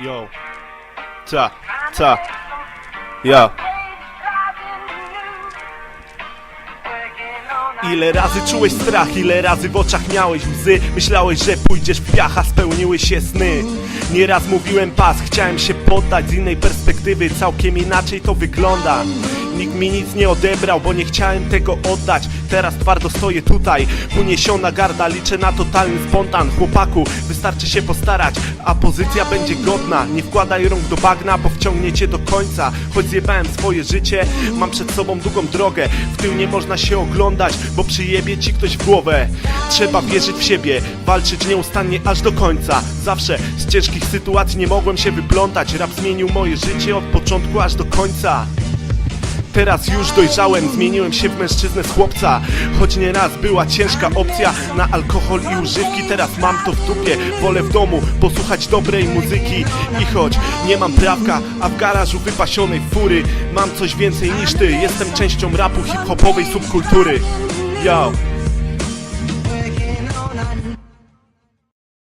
Yo. Ta, ta. Yo. Ile razy czułeś strach, ile razy w oczach miałeś łzy Myślałeś, że pójdziesz w piach, a spełniły się sny Nieraz mówiłem pas, chciałem się poddać z innej perspektywy Całkiem inaczej to wygląda Nikt mi nic nie odebrał, bo nie chciałem tego oddać. Teraz twardo stoję tutaj, uniesiona garda. Liczę na totalny spontan. Chłopaku, wystarczy się postarać, a pozycja będzie godna. Nie wkładaj rąk do bagna, bo wciągnie cię do końca. Choć zjebałem swoje życie, mam przed sobą długą drogę. W tył nie można się oglądać, bo przyjebie ci ktoś w głowę. Trzeba wierzyć w siebie, walczyć nieustannie aż do końca. Zawsze z ciężkich sytuacji nie mogłem się wyplątać. Rap zmienił moje życie od początku aż do końca Teraz już dojrzałem, zmieniłem się w mężczyznę z chłopca. Choć nieraz była ciężka opcja na alkohol i używki Teraz mam to w dupie, wolę w domu posłuchać dobrej muzyki. I choć nie mam prawka, a w garażu wypasionej fury Mam coś więcej niż ty, jestem częścią rapu hip-hopowej subkultury. Yo